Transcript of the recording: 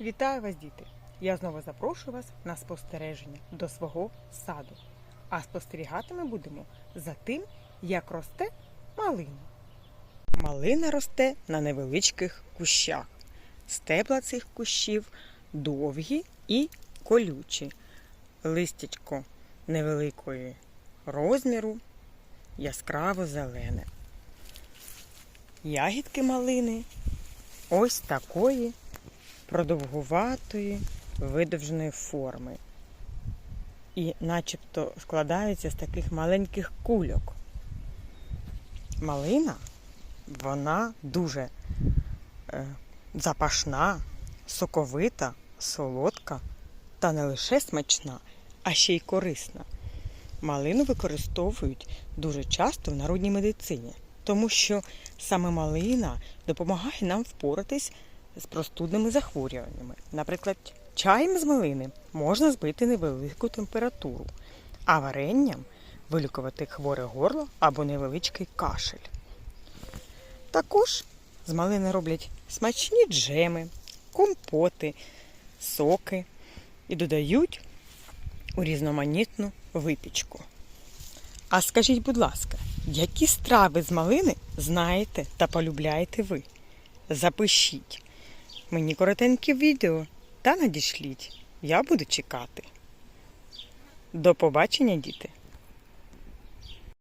Вітаю вас, діти! Я знову запрошую вас на спостереження до свого саду. А спостерігати ми будемо за тим, як росте малина. Малина росте на невеличких кущах. Стебла цих кущів довгі і колючі. Листячко невеликої розміру, яскраво зелене. Ягідки малини ось такої продовгуватої видовженої форми. І начебто складаються з таких маленьких кульок. Малина, вона дуже е, запашна, соковита, солодка та не лише смачна, а ще й корисна. Малину використовують дуже часто в народній медицині, тому що саме малина допомагає нам впоратись з простудними захворюваннями. Наприклад, чаєм з малини можна збити невелику температуру, а варенням вилікувати хворе горло або невеличкий кашель. Також з малини роблять смачні джеми, компоти, соки і додають у різноманітну випічку. А скажіть, будь ласка, які страви з малини знаєте та полюбляєте ви? Запишіть мені коротеньке відео та надішліть. Я буду чекати. До побачення, діти!